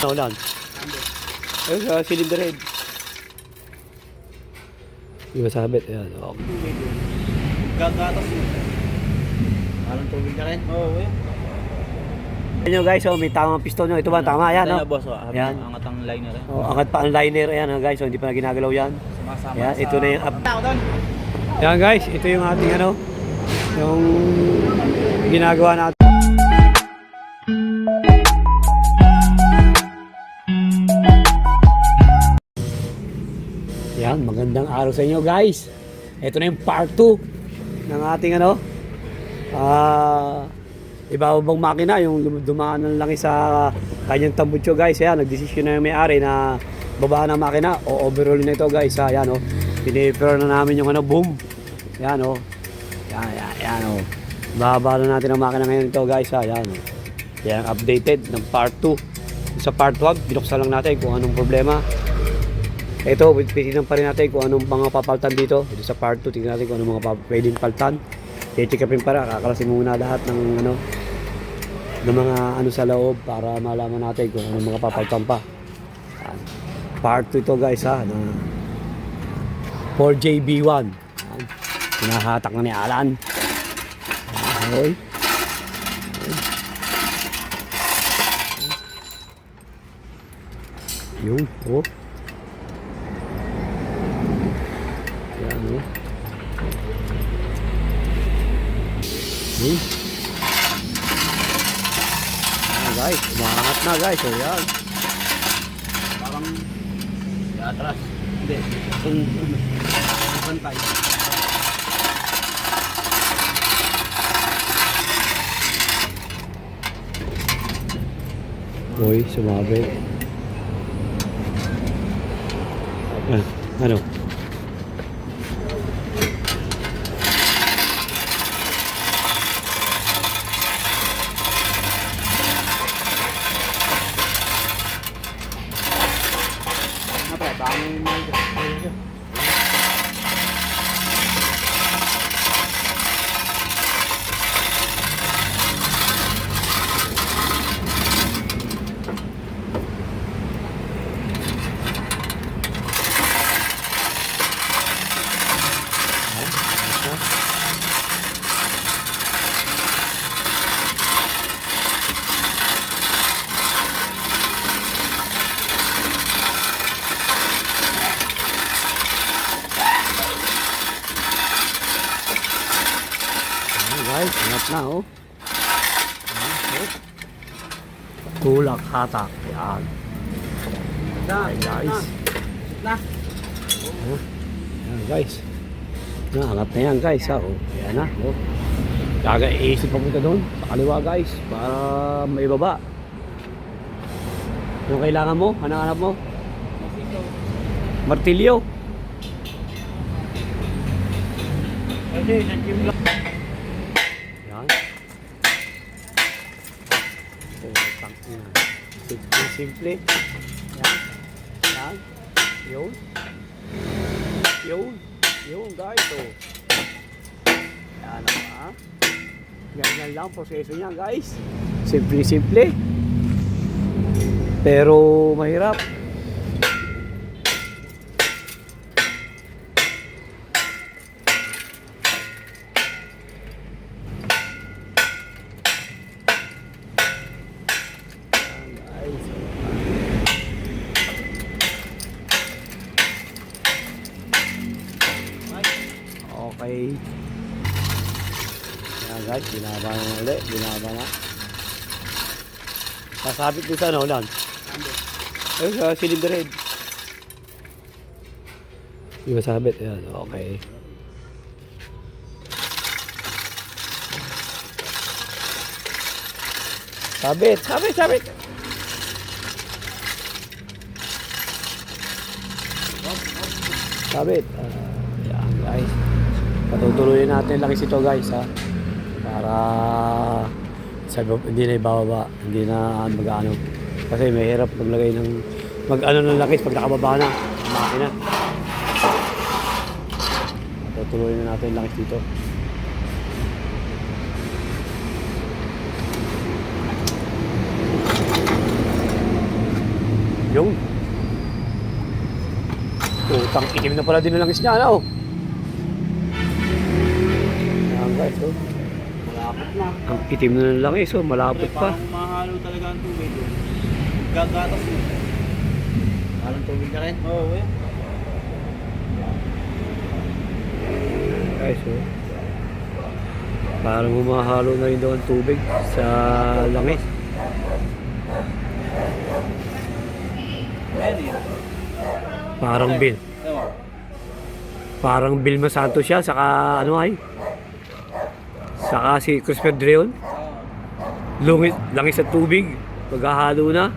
Naulan. Ayun sa cylinder head. Di ba sabit? Ayan. Okay. Gagatas mo. Parang tubig na rin. Oo, eh. Ayan nyo guys, oh, may tamang piston nyo. Ito ba? Tama yan, no? boss, oh, habang Yan. angat ang liner eh. Oh, angat pa ang liner. Ayan, oh, guys. Oh, hindi pa na ginagalaw yan. Sumasama Ayan, sa... ito na yung up. Ayan guys, ito yung ating ano, yung ginagawa natin. Yan, magandang araw sa inyo guys. Ito na yung part 2 ng ating ano, ah, ibabang makina, yung dum- dumaan ng langis sa kanyang tambutso guys. Ayan, nagdesisyon na yung may-ari na babaan ng makina o overhaul na ito guys. Ayan, oh. Pinipero na namin yung ano, boom. Yan oh. Yan, yan, yan oh. Bababa na natin ang makina ngayon ito guys ha. Yan oh. Yan updated ng part 2. Sa part 1, binuksan lang natin kung anong problema. Ito, titignan pa rin natin kung anong mga papaltan dito. Dito sa part 2, tingnan natin kung anong mga pwedeng paltan. Upin para, kakalasin muna lahat ng ano ng mga ano sa loob para malaman natin kung anong mga papaltan pa. Part 2 ito guys ha, na 4JB1. Yan. Hinahatak na ni Alan. Okay. Yun, oh. Yun. Ah, guys, umaangat na guys. Oh, yan. Parang... Atras. Hindi. Itong... Bantay. Uy, sumabit. Ah, ano? Apa? Bangin mo ito. Ayan, guys, ingat na oh. Tulak hatak. Yan. Ayan, guys. Na. Oh. Ayan, guys. Yan, angat na yan, guys. Ha, oh. Ayan na. Oh. Kaga iisip papunta doon. Sa kaliwa, guys. Para may baba. Yung kailangan mo? Hanap-hanap mo? Martilyo. Kasi sa gym lang. Yan. Oh, tang ina. Simple. Yan. Yan. Yun. Yun. Yun, guys. Oh. Yan ang ha. Ganyan lang proseso niya, guys. Simple, simple. Pero mahirap. Guys, binaba na ulit. Binaba na. Sasabit din sa ano, Lan? Ayun, sa head. Di ba sabit? Ayan, okay. Sabit, sabit, sabit. Sabit. Ah, yan guys. Patutuloy natin lang ito guys ha. Para sa hindi na ibababa, hindi na mag-ano. Kasi mahirap maglagay ng mag-ano ng lakis pag nakababa na makina. Patutuloy na natin lakis dito. Yun. Utang itim na pala din ang langis niya, ano? Ayan guys, oh. Na. Ang itim na ng langis, oh. Malapot pa. Parang mahalo talaga ang tubig. oh. Gagatas mo. Parang tubig na rin. Oo, eh. Guys, oh. Parang humahalo na rin daw ang tubig sa langis. Eh. Parang Bill. Ewan. Parang Vilma Santos siya, saka ano ay? Saka si Christopher Dreon. Lungis, langis sa tubig. Maghahalo na.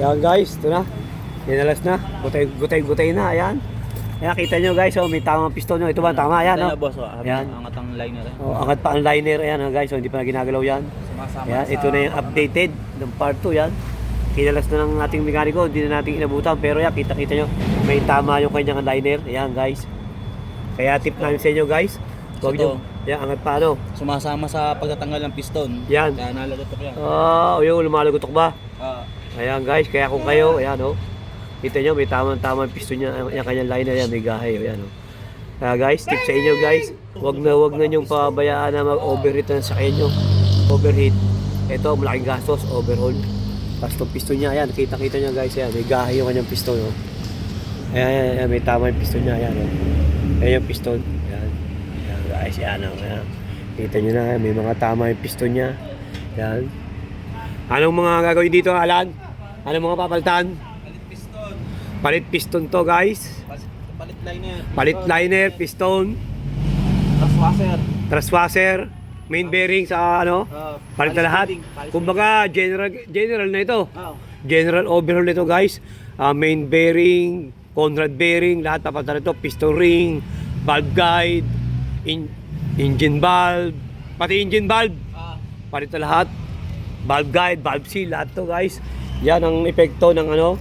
Ayan guys, ito na. Dinalas na. Gutay, gutay, gutay na. Ayan. Ayan, kita nyo guys, oh, may tamang piston. Oh. Ito ba? Tama, ayan. Ayan, Oh. boss. Oh. Ayan. Angat ang liner eh. Oh, angat pa ang liner. Ayan oh, guys, oh, hindi pa na ginagalaw yan. Sumasama Yan, sa... ito na yung updated ng part 2 yan. Kinalas na ng ating mekaniko, hindi na natin inabutan. Pero yan, kita-kita nyo, may tama yung kanyang liner. Yan guys. Kaya tip namin sa inyo guys. Huwag Ito. nyo, yan, angat pa ano. Sumasama sa pagtatanggal ng piston. Yan. Kaya nalagotok yan. Ah, o yung lumalagotok ba? Ah. Ayan guys, kaya kung kayo, ayan oh. Kita nyo, may tamang-tama ang piston niya, yung kanyang liner yan, may gahe, oh, yan oh. Kaya guys, tip sa inyo guys, wag na wag na nyong pabayaan na mag-overheat ang sakyan nyo. Overheat. Ito, malaking gastos, overhaul. Tapos itong piston niya, ayan, kita-kita nyo guys, ayan, may gahe yung kanyang piston, oh. Ayan, ayan, ayan, may tama yung piston niya, ayan, oh. Ayan yung piston, ayan. Ayan guys, ayan, oh, ayan. Kita nyo na, may mga tama yung piston niya. Ayan. Anong mga gagawin dito, Alan? Anong mga papalitan? Palit piston. Palit piston to, guys. Palit liner. Palit liner, piston, Tapos washer. Main bearing sa ano? Ah, Palit na lahat. Kumbaga, general general na ito. Ah, General overhaul nito, guys. Ah, main bearing, Conrad bearing, lahat dapat na ito. Piston ring, valve guide, in- engine valve, pati engine valve. ah. Palit na lahat. Valve guide, valve seal, lahat to guys. Yan ang epekto ng ano,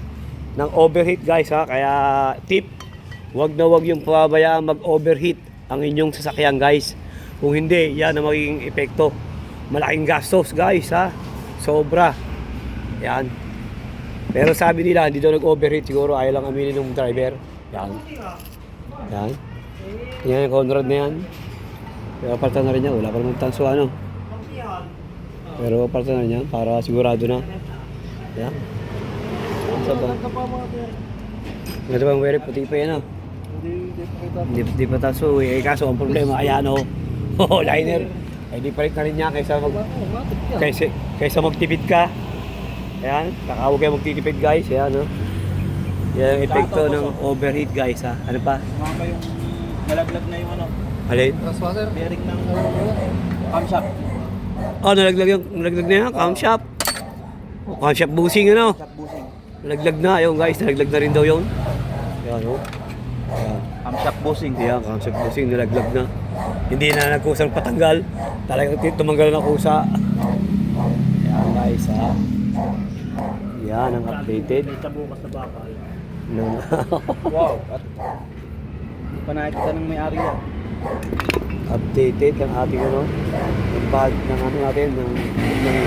ng overheat guys ha. Kaya tip, wag na wag yung pababayaan mag-overheat ang inyong sasakyan guys. Kung hindi, yan ang magiging epekto. Malaking gastos guys ha. Sobra. Yan. Pero sabi nila, hindi daw nag-overheat. Siguro ayaw lang aminin ng driver. Yan. Yan. Yan yung Conrad na yan. Pero palta na rin niya. Wala pa namang tanso ano. Pero palta na rin yan para sigurado na. Yan. Isa ba? Ito bang very puti pa yan ah. Hindi, hindi pa taso eh. Eh, Kaso ang problema, ayan. Oh, liner. Eh di palit na rin niya kaysa mag... Kaysa, kaysa magtipid ka. Ayan, kakawag kayo magtitipid guys. Ayan o. Yan ang epekto ng overheat guys ha. Ano pa? Sumama yung nalaglag na yung ano, Alin? washer. Bearing ng camshaft. Oh, nalaglag yung nalaglag na yan, camshaft. Oh, camshaft bushing ano. Shop bushing. Nalaglag na, ayun guys, nalaglag na rin daw yun. Ayan oh. Ayan. Camshaft bushing. Ayan, camshaft bushing, nalaglag na. Hindi na nagkusang patanggal. Talagang tumanggal na kusa. Ayan guys ha. Yan ang updated. bukas na bakal. Ng Wow. At pa nakikita ng may-ari yan. updated ang ating ano, ng bag ng ano natin, ng, ng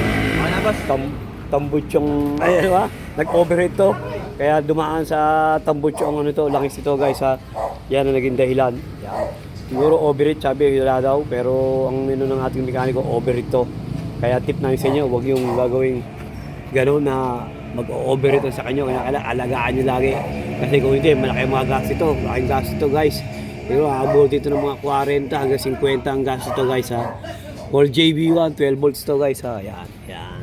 Okay na, boss. tam, tambutyong, ay ano ba? Nag-overheat to. Kaya dumaan sa tambutyong ano to, langis ito guys ha. Yan ang naging dahilan. Yan. Siguro overheat, sabi wala daw. Pero ang mino ng ating mekaniko, overheat to. Kaya tip namin sa inyo, huwag yung gagawing gano'n na mag-overheat sa kanyo. Kaya kailangan alagaan nyo lagi. Kasi kung hindi, malaki mga gas ito. Malaking gas ito guys. Pero aabot dito ng mga 40 hanggang 50 ang gas ito guys ha. All JB1, 12 volts to guys ha. Yan, yan.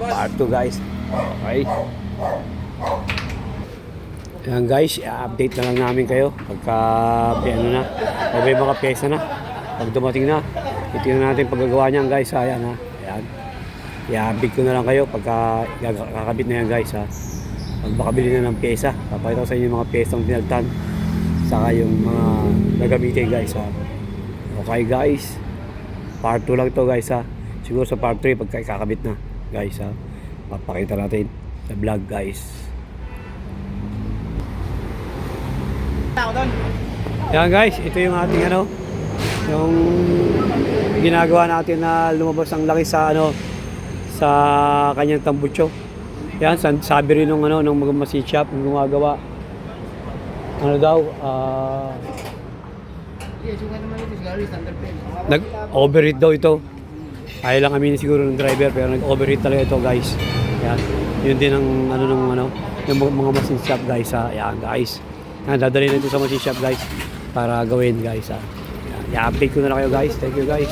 Part 2 guys. Okay. Yan guys, i-update na lang namin kayo pagka ano na, pag may mga pyesa na. Pag dumating na, titignan natin paggagawa niyan guys. Ha, yan ha. Yan. I-update ko na lang kayo pagka kakabit na yan guys ha. Pag makabili na ng pyesa, papakita ko sa inyo yung mga pyesang pinagtan. Saka yung mga nagamitin guys ha. Okay guys. Part 2 lang to guys ha. Siguro sa part 3 pagka kakabit na guys ha. Papakita natin sa vlog guys. Tao doon. Yan guys, ito yung ating ano, yung ginagawa natin na lumabas ang laki sa ano sa kanyang tambutso. Yan, sabi rin nung ano nung shop yung gumagawa. Ano daw, ah nag-overheat daw ito. Ayaw lang aminin siguro ng driver pero nag-overheat talaga ito guys. Yan. Yun din ang ano ng ano yung mga machine shop guys ha. Yan guys. Yan, dadalhin na ito sa machine shop guys para gawin guys. Yan. I-update ko na lang kayo guys. Thank you guys.